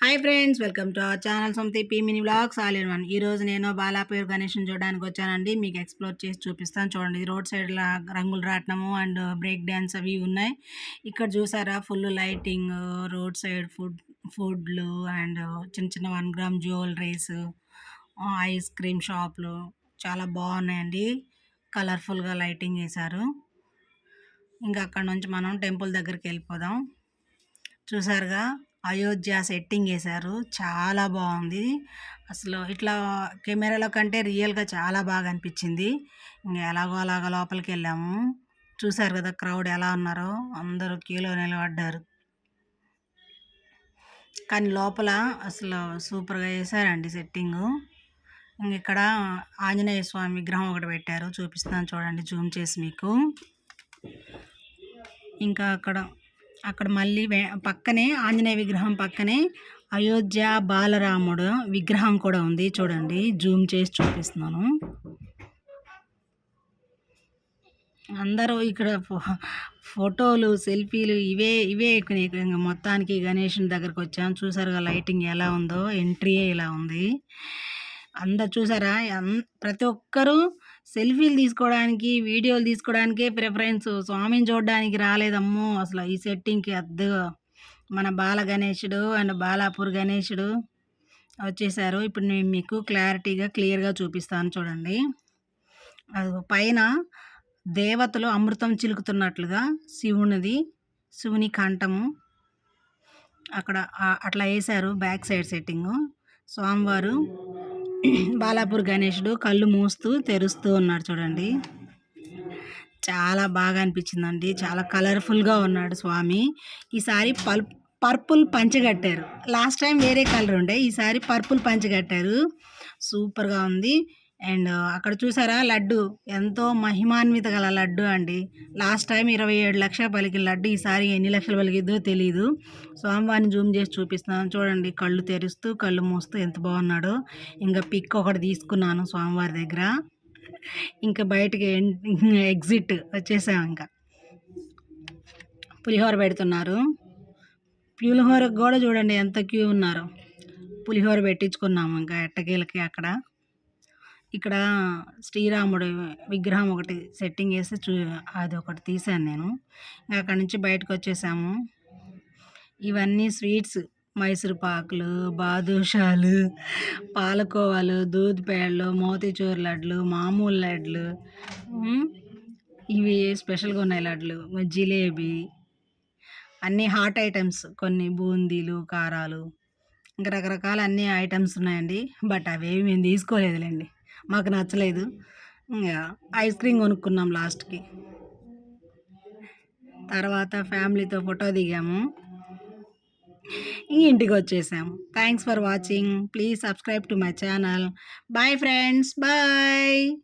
Hi friends welcome to our channel సొంత P mini blogs all in one ఈ రోజు నేను బాలాపూర్ గణేష్ని చూడడానికి వచ్చానండి. మీకు ఎక్స్ప్లోర్ చేసి చూపిస్తాను. చూడండి రోడ్ సైడ్ రంగులు రాట్నము అండ్ బ్రేక్ డ్యాన్స్ అవి ఉన్నాయి. ఇక్కడ చూసారా full lighting road side food ఫుడ్లు అండ్ చిన్న చిన్న one gram jewelleries ice cream షాప్లు చాలా బాగున్నాయండి. కలర్ఫుల్గా లైటింగ్ వేశారు ఇంకా అక్కడ నుంచి మనం టెంపుల్ దగ్గరికి వెళ్ళిపోదాం. చూసారుగా అయోధ్య సెట్టింగ్ వేశారు చాలా బాగుంది. అసలు ఇట్లా కెమెరాలో కంటే రియల్గా చాలా బాగా అనిపించింది. ఇంకా ఎలాగో అలాగో లోపలికి వెళ్ళాము. చూశారు కదా క్రౌడ్ ఎలా ఉన్నారో. అందరూ క్యూలో నిలబడ్డారు. కానీ లోపల అసలు సూపర్గా వేశారండి సెట్టింగు. ఇక్కడ ఆంజనేయ స్వామి విగ్రహం ఒకటి పెట్టారు. చూపిస్తాను చూడండి జూమ్ చేసి మీకు. ఇంకా అక్కడ అక్కడ మళ్ళీ పక్కనే ఆంజనేయ విగ్రహం పక్కనే అయోధ్య బాలరాముడు విగ్రహం కూడా ఉంది. చూడండి జూమ్ చేసి చూపిస్తున్నాను. అందరూ ఇక్కడ ఫోటోలు సెల్ఫీలు ఇవే ఇవే ఎక్కువ మొత్తానికి గణేషుని దగ్గరకు వచ్చాం. చూసారుగా లైటింగ్ ఎలా ఉందో ఎంట్రీ ఇలా ఉంది. అందరు చూసారా? ప్రతి ఒక్కరూ సెల్ఫీలు తీసుకోవడానికి వీడియోలు తీసుకోవడానికే ప్రిఫరెన్స్. స్వామిని చూడడానికి రాలేదమ్మో అసలు ఈ సెట్టింగ్కి అద్దు. మన బాల గణేషుడు అండ్ బాలాపూర్ గణేషుడు వచ్చేసారు. ఇప్పుడు నేను మీకు క్లారిటీగా క్లియర్గా చూపిస్తాను చూడండి. అది పైన దేవతలు అమృతం చిలుకుతున్నట్లుగా శివునిది శివుని కంఠము అక్కడ అట్లా వేశారు బ్యాక్ సైడ్ సెట్టింగు. స్వామివారు బాలాపూర్ గణేషుడు కళ్ళు మూస్తూ తెరుస్తూ ఉన్నాడు చూడండి. చాలా బాగా అనిపించిందండి. చాలా కలర్ఫుల్గా ఉన్నాడు స్వామి. ఈసారి పల్ పర్పుల్ పంచగట్టారు లాస్ట్ టైం వేరే కలర్ ఉండే. ఈసారి పర్పుల్ పంచగట్టారు సూపర్గా ఉంది. అండ్ అక్కడ చూసారా లడ్డు. ఎంతో మహిమాన్విత గల లడ్డు అండి. లాస్ట్ టైం ఇరవై ఏడు లక్షల పలికిన లడ్డు ఈసారి ఎన్ని లక్షలు పలికిద్దో తెలియదు స్వామివారిని జూమ్ చేసి చూపిస్తున్నాను. చూడండి కళ్ళు తెరుస్తూ కళ్ళు మూస్తూ ఎంత బాగున్నాడో. ఇంకా పిక్ ఒకటి తీసుకున్నాను స్వామివారి దగ్గర. ఇంకా బయటికి ఎగ్జిట్ వచ్చేసాం ఇంకా. పులిహోర పెడుతున్నారు. పులిహోరకు కూడా చూడండి ఎంత క్యూ ఉన్నారు. పులిహోర పెట్టించుకున్నాము ఇంకా ఎట్టకేలకి అక్కడ. ఇక్కడ శ్రీరాముడు విగ్రహం ఒకటి సెట్టింగ్ చేసి చూ అది ఒకటి తీసాను నేను. అక్కడి నుంచి బయటకు వచ్చేసాము. ఇవన్నీ స్వీట్స్. మైసూర్ పాకులు బాదుషాలు పాలకోవాలు దూద్ పేడలు మోతీచూర్ లడ్లు మామూలు లడ్లు ఇవి స్పెషల్గా ఉన్నాయి లడ్లు. జిలేబీ అన్నీ హాట్ ఐటమ్స్ కొన్ని బూందీలు కారాలు. ఇంకా రకరకాల అన్ని ఐటమ్స్ ఉన్నాయండి. బట్ అవేవి మేము తీసుకోలేదులేండి. మాకు నచ్చలేదు. ఇంకా ఐస్ క్రీమ్ కొనుక్కున్నాం లాస్ట్కి. తర్వాత ఫ్యామిలీతో ఫోటో దిగాము. ఇంటికి వచ్చేసాము thanks for watching. Please subscribe to my channel. Bye friends. Bye.